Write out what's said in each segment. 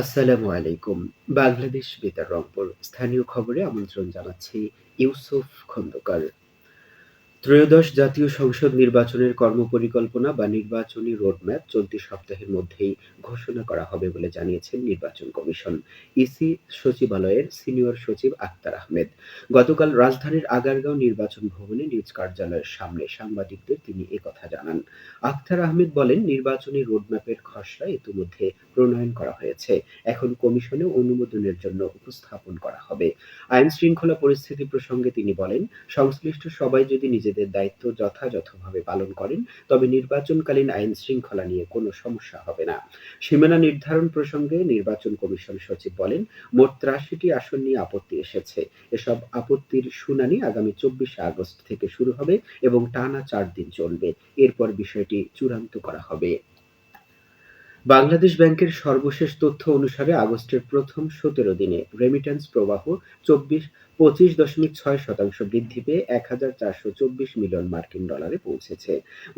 আসসালামু আলাইকুম। বাংলাদেশ বেতার রংপুর স্থানীয় খবরে আমন্ত্রণ জানাচ্ছি ইউসুফ খন্দকার। ত্রয়োদশ জাতীয় সংসদ নির্বাচনের কর্মপরিকল্পনা বা নির্বাচনী রোডম্যাপ চলতি সপ্তাহের মধ্যেই ঘোষণা করা হবে বলে জানিয়েছেন নির্বাচন কমিশন। ইসি সচিবালয়ের সিনিয়র সচিব আক্তার আহমেদ। গতকাল রাজধানীর আগারগাঁও নির্বাচন ভবনে নিজ কার্যালয়ের সামনে সাংবাদিকদের তিনি একথা জানান। আক্তার আহমেদ বলেন, নির্বাচনী রোডম্যাপের খসড়া ইতিমধ্যে প্রণয়ন করা হয়েছে। এখন কমিশনে অনুমোদনের জন্য উপস্থাপন করা হবে। আইন শৃঙ্খলা পরিস্থিতি প্রসঙ্গে তিনি বলেন, সংশ্লিষ্ট সবাই যদি নিজেদের দায়িত্ব যথাযথভাবে পালন করেন, তবে নির্বাচনকালীন আইন শৃঙ্খলা নিয়ে কোনো সমস্যা হবে না। সীমানা নির্ধারণ প্রসঙ্গে নির্বাচন কমিশন সচিব বলেন, মোট ত্রাশিটি আসন নিয়ে আপত্তি এসেছে। এসব আপত্তির শুনানি আগামী চব্বিশে আগস্ট থেকে শুরু হবে এবং টানা চার দিন চলবে। এরপর বিষয়টি চূড়ান্ত করা হবে। বাংলাদেশ ব্যাংকের সর্বশেষ তথ্য অনুসারে আগস্টের প্রথম সতেরো দিনে রেমিট্যান্স প্রবাহ চব্বিশ পঁচিশ দশমিক ছয় শতাংশ বৃদ্ধি পেয়ে এক হাজার চারশো চব্বিশ মিলিয়ন মার্কিন ডলারে পৌঁছেছে।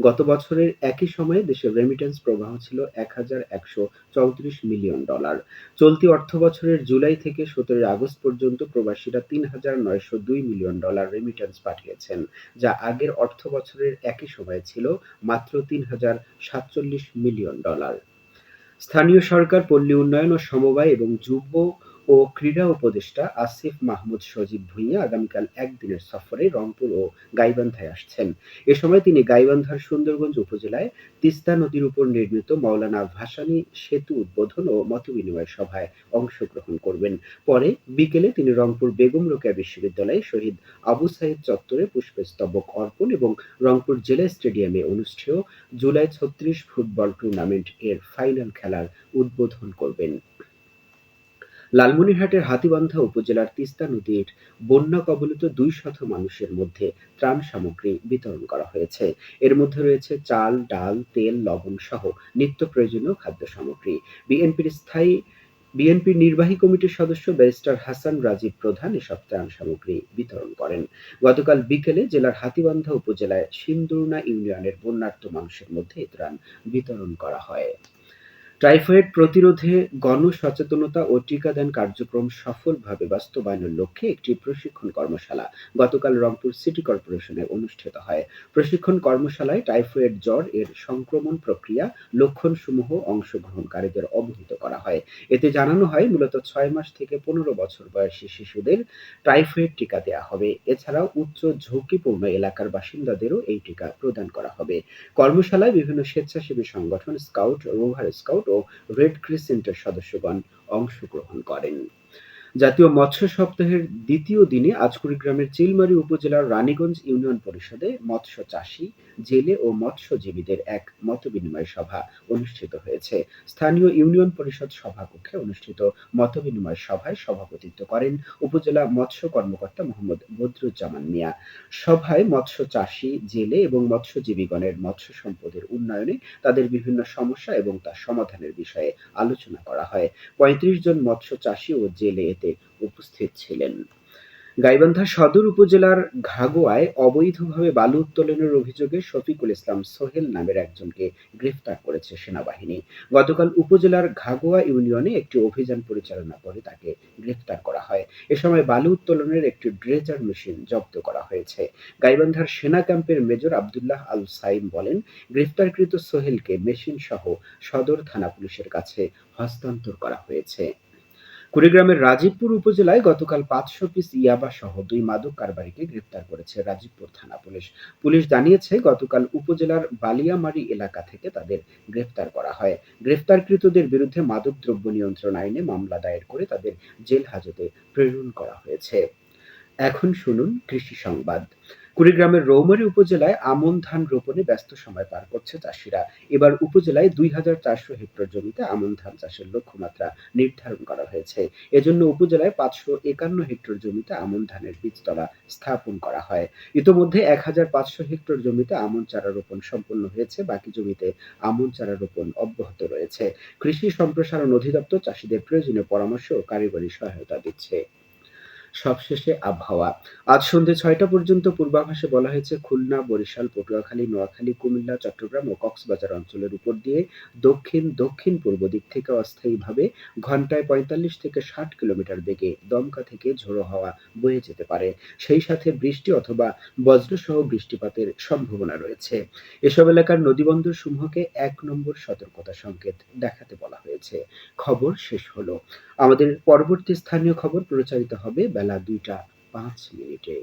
গত বছরের একই সময়ে দেশের রেমিট্যান্স প্রবাহ ছিল এক হাজার একশো চৌত্রিশ মিলিয়ন ডলার। চলতি অর্থ বছরের জুলাই থেকে সতেরোই আগস্ট পর্যন্ত প্রবাসীরা তিন হাজার নয়শো দুই মিলিয়ন ডলার রেমিট্যান্স পাঠিয়েছেন, যা আগের অর্থ বছরের একই সময়ে ছিল মাত্র তিন হাজার সাতচল্লিশ মিলিয়ন ডলার। স্থানীয় সরকার পল্লী উন্নয়ন ও সমবায় এবং যুব ও ক্রীড়া উপদেষ্টা আসিফ মাহমুদ সজীব ভুঁইয়া আগামীকাল একদিনের সফরে রংপুর ও গাইবান্ধায় আসছেন। এ সময় তিনি গাইবান্ধার সুন্দরগঞ্জ উপজেলায় তিস্তা নদীর উপর নির্মিত মাওলানা ভাসানী সেতু উদ্বোধন ও মতবিনিময় সভায় অংশগ্রহণ করবেন। পরে বিকেলে তিনি রংপুর বেগম রোকেয়া বিশ্ববিদ্যালয়ে শহীদ আবু সাইদ চত্বরে পুষ্পস্তবক অর্পণ এবং রংপুর জেলা স্টেডিয়ামে অনুষ্ঠেয় জুলাই ছত্রিশ ফুটবল টুর্নামেন্ট এর ফাইনাল খেলার উদ্বোধন করবেন। লালমনিরহাটের হাতীবান্ধা উপজেলার তিস্তা নদীর বন্যা কবলিত দুই শত মানুষের মধ্যে ত্রাণ সামগ্রী বিতরণ করা হয়েছে। এর মধ্যে রয়েছে চাল, ডাল, তেল, লবণ সহ নিত্য প্রয়োজনীয় খাদ্য সামগ্রী। বিএনপির স্থায়ী, বিএনপির নির্বাহী কমিটির সদস্য ব্যারিস্টার হাসান রাজীব প্রধান এসব ত্রাণ সামগ্রী বিতরণ করেন। গতকাল বিকেলে জেলার হাতীবান্ধা উপজেলায় সিন্দুরনা ইউনিয়নের বন্যার্ত মানুষের মধ্যে ত্রাণ বিতরণ করা হয়। টাইফয়েড প্রতিরোধে গণসচেতনতা ও টিকাদান কার্যক্রম সফলভাবে বাস্তবায়নের লক্ষ্যে একটি প্রশিক্ষণ কর্মশালা গতকাল রংপুর সিটি কর্পোরেশনে অনুষ্ঠিত হয়। প্রশিক্ষণ কর্মশালায় টাইফয়েড জ্বর এর সংক্রমণ প্রক্রিয়া, লক্ষণসমূহ অংশগ্রহণকারীদের অবহিত করা হয়। এতে জানানো হয়, মূলত ছয় মাস থেকে পনেরো বছর বয়সী শিশুদের টাইফয়েড টিকা দেওয়া হবে। এছাড়াও উচ্চ ঝুঁকিপূর্ণ এলাকার বাসিন্দাদেরও এই টিকা প্রদান করা হবে। কর্মশালায় বিভিন্ন স্বেচ্ছাসেবী সংগঠন স্কাউট, রোভার স্কাউট রেড ক্রিসেন্টের সদস্যগণ অংশগ্রহণ করেন। জাতীয় মৎস্য সপ্তাহের দ্বিতীয় দিনে আজ কুড়িগ্রামের চিলমারী উপজেলার রানীগঞ্জ ইউনিয়ন পরিষদে মৎস্য চাষী, জেলে ও মৎস্যজীবীদের এক মতবিনিময় সভা অনুষ্ঠিত হয়েছে। স্থানীয় ইউনিয়ন পরিষদ সভাকক্ষে অনুষ্ঠিত মতবিনিময় সভায় সভাপতিত্ব করেন উপজেলা মৎস্য কর্মকর্তা মোহাম্মদ বদরুজ্জামান মিয়া। সভায় মৎস্য চাষী, জেলে এবং মৎস্যজীবীগণের মৎস্য সম্পদের উন্নয়নে তাদের বিভিন্ন সমস্যা এবং তার সমাধানের বিষয়ে আলোচনা করা হয়। পঁয়ত্রিশ জন মৎস্য চাষী ও জেলে এতে উপস্থিত ছিলেন। গাইবান্ধা সদর উপজেলার ঘাগোয়ায় অবৈধভাবে বালু উত্তোলনের অভিযোগে শফিকুল ইসলাম সোহেল নামের একজনকে গ্রেফতার করেছে সেনাবাহিনী। গতকাল উপজেলার ঘাগোয়া ইউনিয়নে একটি অভিযান পরিচালনা করে তাকে গ্রেফতার করা হয়। এ সময় বালু উত্তোলনের একটি ড্রেজার মেশিন জব্দ করা হয়েছে। গাইবান্ধার সেনা ক্যাম্পের মেজর আবদুল্লাহ আল সাইম বলেন, গ্রেফতারকৃত সোহেলকে মেশিন সহ সদর থানা পুলিশের কাছে হস্তান্তর করা হয়েছে। কুড়িগ্রামের রাজীবপুর উপজেলায় গতকাল পাঁচশো পিস ইয়াবা সহ দুই মাদক কারবারিকে গ্রেপ্তার করেছে রাজীবপুর থানা পুলিশ। পুলিশ জানিয়েছে, গতকাল উপজেলার বালিয়ামারি এলাকা থেকে তাদের গ্রেপ্তার করা হয়। গ্রেপ্তারকৃতদের বিরুদ্ধে মাদক দ্রব্য নিয়ন্ত্রণ আইনে মামলা দায়ের করে তাদের জেল হাজতে প্রেরণ করা হয়েছে। এখন শুনুন কৃষি সংবাদ। কুড়িগ্রামের রৌমারী উপজেলায় আমন ধান রোপণে ব্যস্ত সময় পার করছে চাষিরা। এবার উপজেলায় দুই হাজার চারশো হেক্টর জমিতে আমন ধান চাষের লক্ষ্যমাত্রা নির্ধারণ করা হয়েছে। এজন্য উপজেলায় পাঁচশো একান্ন হেক্টর জমিতে আমন ধানের বীজতলা স্থাপন করা হয়। ইতোমধ্যে এক হাজার পাঁচশো হেক্টর জমিতে আমন চারা রোপণ সম্পন্ন হয়েছে, বাকি জমিতে আমন চারা রোপণ অব্যাহত রয়েছে। কৃষি সম্প্রসারণ অধিদপ্তর চাষিদের প্রয়োজনীয় পরামর্শ ও কারিগরি সহায়তা দিচ্ছে। সবশেষে আবহাওয়া। আজ সন্ধ্যে ছয়টা পর্যন্ত পূর্বাভাসে বলা হয়েছে, খুলনা, বরিশাল, পটুয়াখালী, নোয়াখালী, কুমিল্লা, চট্টগ্রাম ও কক্সবাজার অঞ্চলের উপর দিয়ে দক্ষিণ দক্ষিণ পূর্ব দিক থেকে অস্থায়ীভাবে ঘন্টায় পঁয়তাল্লিশ থেকে ষাট কিলোমিটার বেগে দমকা থেকে ঝোড়ো হাওয়া বয়ে যেতে পারে। সেই সাথে বৃষ্টি অথবা বজ্রসহ বৃষ্টিপাতের সম্ভাবনা রয়েছে। এসব এলাকার নদীবন্দর সমূহকে এক নম্বর সতর্কতা সংকেত দেখাতে বলা হয়েছে। খবর শেষ হলো। আমাদের পরবর্তী স্থানীয় খবর প্রচারিত হবে বেলা দুইটা পাঁচ মিনিটে।